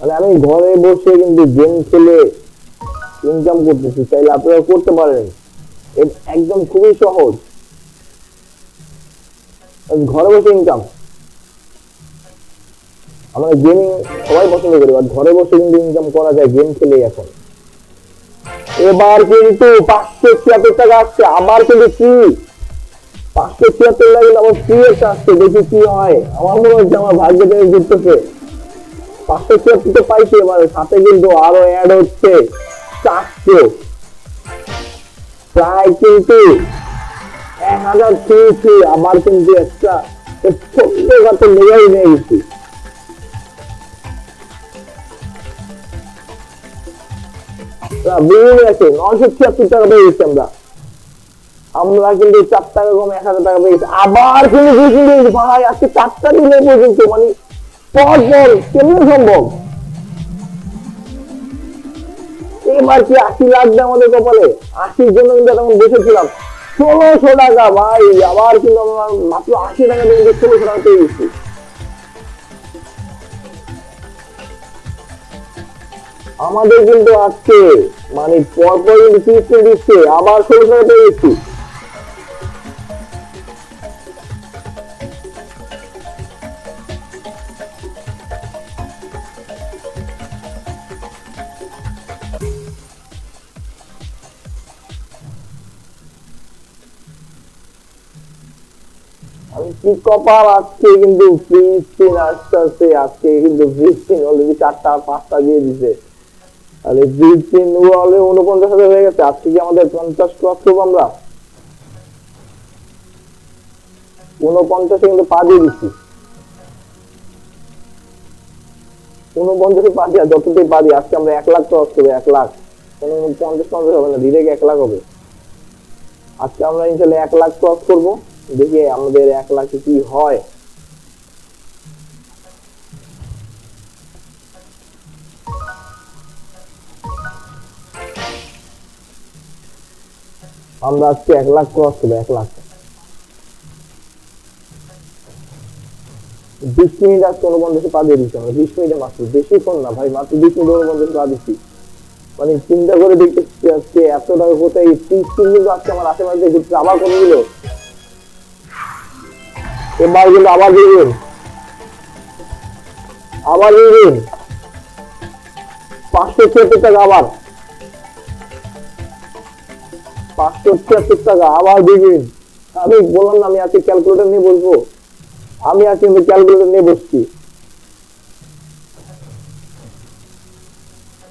মানে আমি ঘরে বসে কিন্তু গেম খেলে ইনকাম করতেছি চাইলে আপনারা করতে পারেন। একদম খুবই সহজ। ঘরে বসে ইনকাম আমরা গেমিং সবাই পছন্দ করি আর ঘরে বসে কিন্তু ইনকাম করা যায় গেম খেলে এখন। এবার কিন্তু পাঁচশো ছিয়াত্তর টাকা আসছে, আবার কিন্তু কি পাঁচশো ছিয়াত্তর কিন্তু আবার ফ্রি আসছে, দেখি কি হয়। আমার মনে হচ্ছে আমার ভাগ্য জিততেছে পাঁচশো এবার। সাথে কিন্তু আরও অ্যাড হচ্ছে চারশো। প্রায় কিন্তু এক হাজার পেয়েছি কিন্তু একটা ছোট্ট টাকা পেয়ে আমরা। আমরা কিন্তু চার টাকা কম এক হাজার টাকা পেয়ে গেছি। আবার কিন্তু ভাই, আজকে চারটা পর্যন্ত মানে পর কেমন সম্ভব? এবার কি আশি লাগবে আমাদের কপালে? আশির জন্য কিন্তু তখন বসেছিলাম। ষোলোশো টাকা, ভাই, আবার কিন্তু আমরা মাত্র আশি টাকা দিয়ে কিন্তু ষোলোশো টাকা পেয়ে গেছি। আমাদের কিন্তু আজকে মানে পরপর কিন্তু দিচ্ছে, আবার ষোলোশো টাকা পেয়ে গেছি। আমি কি কপাল আজকে কিন্তু ফিলিস্তিন আসতেছে, আজকে কিন্তু ফিলিস্তিন অলরেডি চারটা, পাঁচটা দিয়ে দিছে। এই ফিলিস্তিন অলরেডি উনপঞ্চাশ হাজার হয়ে গেছে, আজকে কি আমাদের পঞ্চাশ ক্রস করব আমরা? উনপঞ্চাশে কিন্তু পা দিয়ে দিচ্ছি। উনপঞ্চাশে পা দিয়া যতটাই পা দিই আজকে আমরা এক লাখ ক্রস করব, এক লাখ। পঞ্চাশ পঞ্চাশ হবে না ধীরে এক লাখ হবে। আজকে আমরা ইনশাল্লাহ এক লাখ ক্রস করব। দেখি আমাদের এক লাখে কি হয়? আমরা আজকে এক লাখ ক্রস করব, এক লাখ। বিশ মিনিট আজকে উনপঞ্চাশে পা দিয়ে দিচ্ছি আমরা বিশ মিনিটে মাত্র। বেশিক্ষণ না ভাই, মাত্র বিশ মিনিট উনপঞ্চাশে পা দিচ্ছি। মানে চিন্তা করে দেখতেছি আজকে এত টাকা কোথায় তিরিশ কিন্তু আজকে আমার আশেপাশে ঘুরছে আবার কমে দিল এবার কিন্তু আবার দিবেন আবার দিবেন পাঁচশো ছিয়াত্তর টাকা আবার। পাঁচশো ছিয়াত্তর টাকা আবার দিবেন আমি বললাম না, আমি আজকে ক্যালকুলেটর নিয়ে বসবো। আমি আজকে ক্যালকুলেটর নিয়ে বসছি।